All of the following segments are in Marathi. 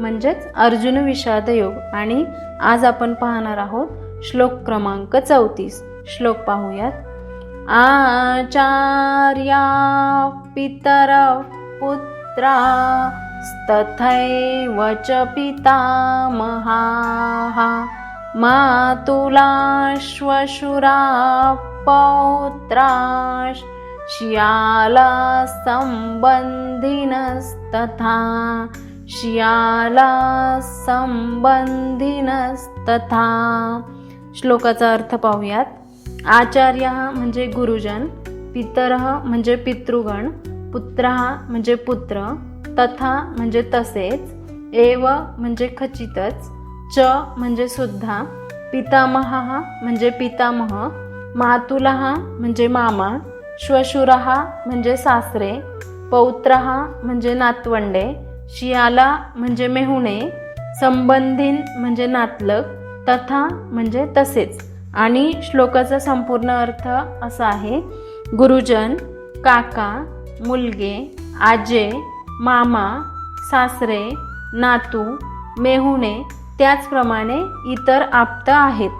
म्हणजेच अर्जुन विषाद योग. आणि आज आपण पाहणार आहोत श्लोक क्रमांक चौतीस. श्लोक पाहूयात. आचार्या पितर पुत्रा तथैव च पितामहाः मातुला श्वशुरा संबंधिनस्तथा शियाला संबंधिनस्तथा. श्लोकाचा अर्थ पाहूयात. आचार्य म्हणजे गुरुजन पितर म्हणजे पितृगण पुत्र म्हणजे पुत्र तथा म्हणजे तसेच एव म्हणजे खचितच च म्हणजे सुद्धा पितामह म्हणजे पितामह मातुला म्हणजे मामा श्वशुरहा म्हणजे सासरे पौत्र म्हणजे नातवंडे शियाला म्हणजे मेहुणे संबंधीन म्हणजे नातलग तथा म्हणजे तसेच. आणि श्लोकाचा संपूर्ण अर्थ असा आहे गुरुजन काका मुलगे आजे मामा सासरे नातू मेहुणे त्याचप्रमाणे इतर आप्त आहेत.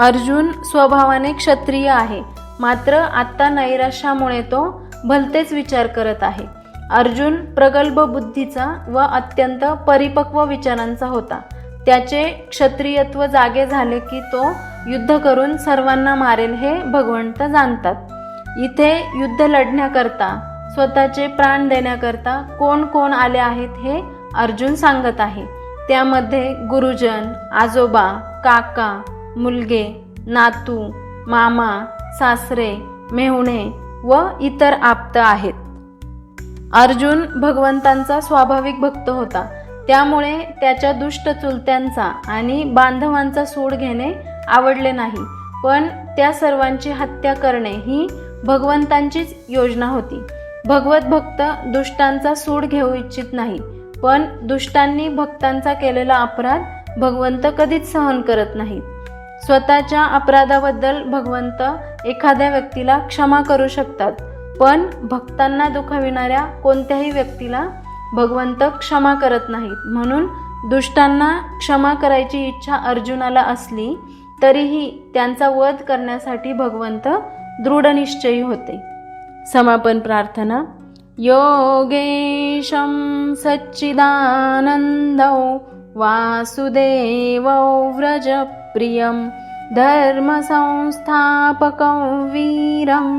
अर्जुन स्वभावाने क्षत्रिय आहे मात्र आत्ता नैराश्यामुळे तो भलतेच विचार करत आहे. अर्जुन प्रगल्भ बुद्धीचा व अत्यंत परिपक्व विचारांचा होता. त्याचे क्षत्रियत्व जागे झाले की तो युद्ध करून सर्वांना मारेल हे भगवंत जाणतात. इथे युद्ध लढण्याकरता स्वतःचे प्राण देण्याकरता कोण कोण आले आहेत हे अर्जुन सांगत आहे. त्यामध्ये गुरुजन आजोबा काका मुलगे नातू मामा सासरे मेहुणे व इतर आप्त आहेत. अर्जुन भगवंतांचा स्वाभाविक भक्त होता. त्यामुळे त्याच्या दुष्ट चुलत्यांचा आणि बांधवांचा सूड घेणे आवडले नाही. पण त्या सर्वांची हत्या करणे ही भगवंतांचीच योजना होती. भगवत भक्त दुष्टांचा सूड घेऊ इच्छित नाही पण दुष्टांनी भक्तांचा केलेला अपराध भगवंत कधीच सहन करत नाहीत. स्वतःच्या अपराधाबद्दल भगवंत एखाद्या व्यक्तीला क्षमा करू शकतात. पण भक्तांना दुखविणाऱ्या कोणत्याही व्यक्तीला भगवंत क्षमा करत नाहीत. म्हणून दुष्टांना क्षमा करायची इच्छा अर्जुनाला असली तरीही त्यांचा वध करण्यासाठी भगवंत दृढनिश्चयी होते. समापन प्रार्थना. योगेशं सच्चिदानन्दौ वासुदेवौ व्रजप्रियं धर्मसंस्थापकं वीरं